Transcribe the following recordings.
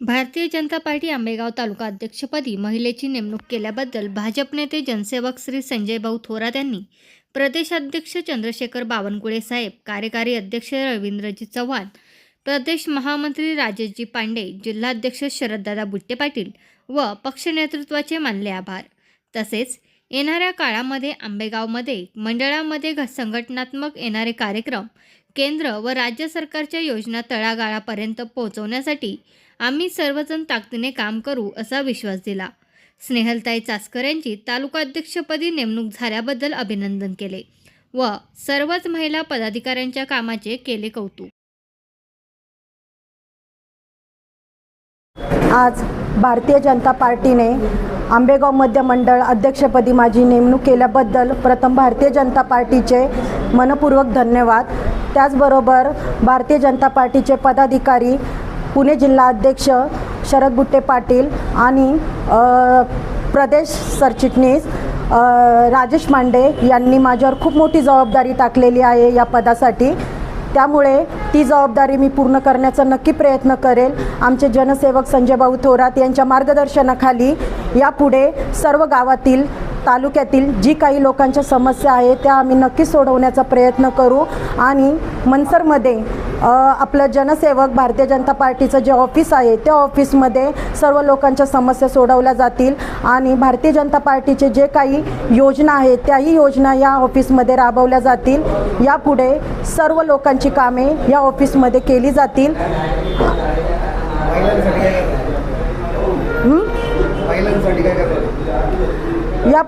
Bharatiya Janata party Ambegaon तालुका अध्यक्षपदी महिलेची नेमणूक केल्याबद्दल भाजप नेते जनसेवक श्री संजय भाऊ थोरात यांनी प्रदेशाध्यक्ष चंद्रशेखर बावनकुळे साहेब कार्यकारी अध्यक्ष रवींद्रजी चव्हाण प्रदेश महामंत्री राजेशजी पांडे जिल्हाध्यक्ष शरददादा बुट्टे पाटील व पक्ष नेतृत्वाचे मानले आभार. तसेच येणाऱ्या काळामध्ये आंबेगावमध्ये मंडळामध्ये घ- संघटनात्मक येणारे कार्यक्रम केंद्र व राज्य सरकारच्या योजना तळागाळापर्यंत पोहोचवण्यासाठी आम्ही सर्वजण ताकदीने काम करू असा विश्वास दिला. स्नेहलताई चासकर यांची तालुकाध्यक्षपदी नेमणूक झाल्याबद्दल अभिनंदन केले व सर्वच महिला पदाधिकाऱ्यांच्या कामाचे केले कौतुक. आज भारतीय जनता पार्टीने आंबेगाव मध्य मंडळ अध्यक्षपदी माझी नेमणूक केल्याबद्दल प्रथम भारतीय जनता पार्टीचे मनपूर्वक धन्यवाद. त्याचबरोबर भारतीय जनता पार्टीचे पदाधिकारी पुणे जिल्हा अध्यक्ष शरद बुट्टे पाटील आणि प्रदेश सरचिटणीस राजेश मांडे यांनी माझ्यावर खूप मोठी जबाबदारी टाकलेली आहे या पदासाठी. त्यामुळे ती जबाबदारी मी पूर्ण करण्याचा नक्की प्रयत्न करेल. आमचे जनसेवक संजय भाऊ थोरात यांच्या मार्गदर्शनाखाली यापुढे सर्व गावातील तालुक्यातील जी काही लोकांच्या समस्या आहेत त्या आम्ही नक्की सोडवण्याचा प्रयत्न करू. आणि मनसरमध्ये आपलं जनसेवक भारतीय जनता पार्टीचं जे ऑफिस आहे त्या ऑफिसमध्ये सर्व लोकांच्या समस्या सोडवल्या जातील. आणि भारतीय जनता पार्टीचे जे काही योजना आहेत त्याही योजना या ऑफिसमध्ये राबवल्या जातील. यापुढे सर्व लोकांची कामे या ऑफिसमध्ये केली जातील.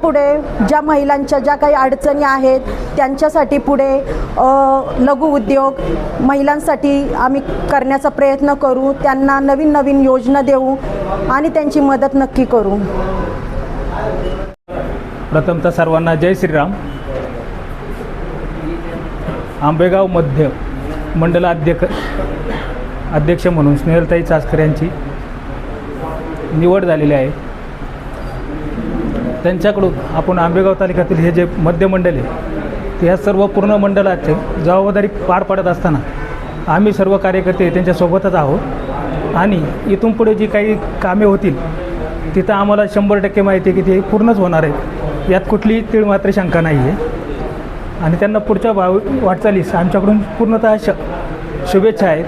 पुढे ज्या महिलांच्या ज्या काही अडचणी आहेत त्यांच्यासाठी पुढे लघु उद्योग महिलांसाठी आम्ही करण्याचा प्रयत्न करू त्यांना नवीन नवीन योजना देऊ आणि त्यांची मदत नक्की करू. प्रथमतः सर्वांना जय श्रीराम. आंबेगाव मध्य मंडलाध्यक्ष अध्यक्ष म्हणून स्नेहलताई चास्कर यांची निवड झालेली आहे. त्यांच्याकडून आपण आंबेगाव तालुक्यातील हे जे मध्यमंडल आहे ते ह्या सर्व पूर्ण मंडळाचे जबाबदारी पार पाडत असताना आम्ही सर्व कार्यकर्ते त्यांच्यासोबतच आहोत. आणि इथून पुढे जी काही कामे होतील तिथं आम्हाला शंभर टक्के माहिती आहे की ते पूर्णच होणार आहे. यात कुठली तीळ मात्र शंका नाही आहे. आणि त्यांना पुढच्या भाव वाटचालीस आमच्याकडून पूर्णतः श शुभेच्छा आहेत.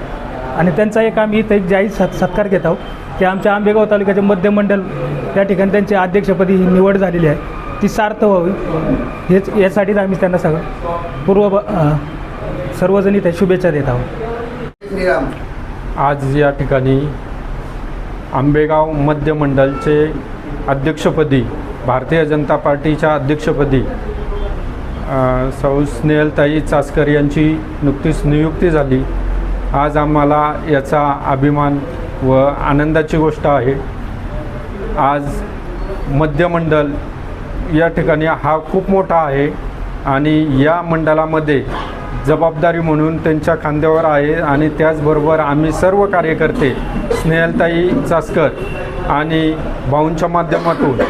आणि त्यांचा एक आम्ही इथं एक जाहीर सत् सत्कार घेत आहोत. की आमच्या आंबेगाव तालुक्याचे मध्य मंडळ त्या ठिकाणी त्यांची अध्यक्षपदी ही निवड झालेली आहे. ती सार्थ व्हावी. हेच यासाठीच आम्ही त्यांना सगळं पूर्व सर्वजणी त्या शुभेच्छा देत आहोत. श्रीराम. आज या ठिकाणी आंबेगाव मध्य मंडलचे अध्यक्षपदी भारतीय जनता पार्टीच्या अध्यक्षपदी सौ स्नेहलताई चासकर यांची नुकतीच नियुक्ती झाली. आज आम्हाला याचा अभिमान व आनंदाची गोष्ट आहे. आज मध्यमंडल या ठिकाणी हा खूप मोठा आहे आणि या मंडळामध्ये जबाबदारी म्हणून त्यांच्या खांद्यावर आहे आणि त्याचबरोबर आम्ही सर्व कार्यकर्ते स्नेहलताई चासकर आणि भाऊंच्या माध्यमातून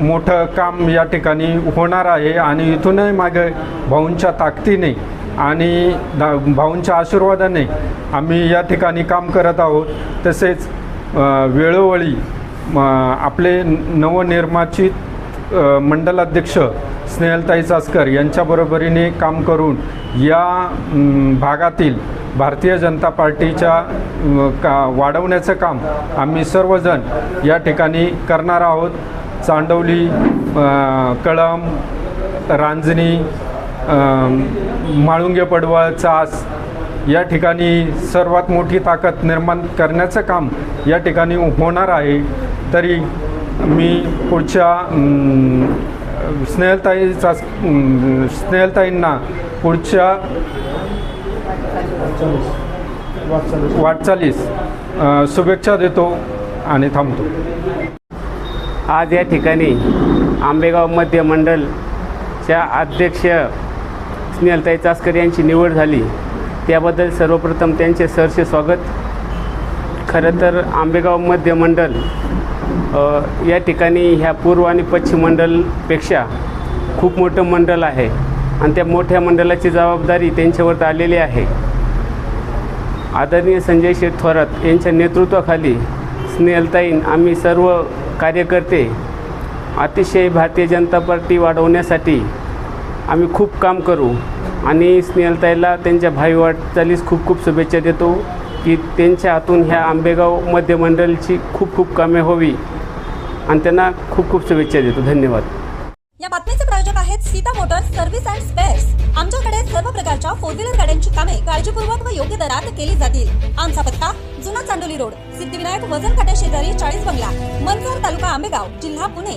मोठं काम या ठिकाणी होणार आहे आणि इथूनही मागे भाऊंच्या ताकदीने आणि दा भाऊंच्या आशीर्वादाने आम्ही या ठिकाणी काम करत आहोत. तसेच वेळोवेळी आपले नवनिर्माचित मंडलाध्यक्ष स्नेहलताई चासकर यांच्याबरोबरीने काम करून या भागातील भारतीय जनता पार्टीच्या का वाढवण्याचं काम आम्ही सर्वजण या ठिकाणी करणार आहोत. चांडवली कळम रांजणी माळुंगे पडवळ चास या ठिकाणी सर्वात मोठी ताकद निर्माण करण्याचं काम या ठिकाणी होणार आहे. तरी मी पुढच्या स्नेहलताईचा स्नेहलताईंना पुढच्या वाटचालीस शुभेच्छा देतो आणि थांबतो. आज या ठिकाणी आंबेगाव मध्य मंडलच्या अध्यक्ष स्नेहलताई चासकर यांची निवड झाली. त्याबद्दल सर्वप्रथम त्यांचे सहर्ष स्वागत. खरं तर आंबेगाव मध्य मंडल या ठिकाणी ह्या पूर्व आणि पश्चिम मंडलपेक्षा खूप मोठं मंडल आहे आणि त्या मोठ्या मंडळाची जबाबदारी त्यांच्यावर आलेली आहे. आदरणीय संजय शेठ थोरात यांच्या नेतृत्वाखाली स्नेहलताईन आम्ही सर्व कार्यकर्ते अतिशय भारतीय जनता पार्टी वाढवण्यासाठी आम्ही खूप काम करू. आणि स्नेहलताईला त्यांच्या भावी वाटचालीस खूप खूप शुभेच्छा देतो की त्यांच्या हातून ह्या आंबेगाव मध्य मंडळची खूप खूप कामे होवी आणि त्यांना खूप खूप शुभेच्छा देतो. धन्यवाद. या बातमीचे प्रायोजक आहेत Sita Motors service and spares. आमच्याकडे सर्व प्रकारच्या फोर व्हीलर गाड्यांची कामे काळजीपूर्वक व योग्य दरात केली जातील. आमचा पत्ता जुना चांडोली रोड. सिद्धिविनायक वजन काट्या शेजारी चाळीस बंगला मनसर तालुका आंबेगाव जिल्हा पुणे.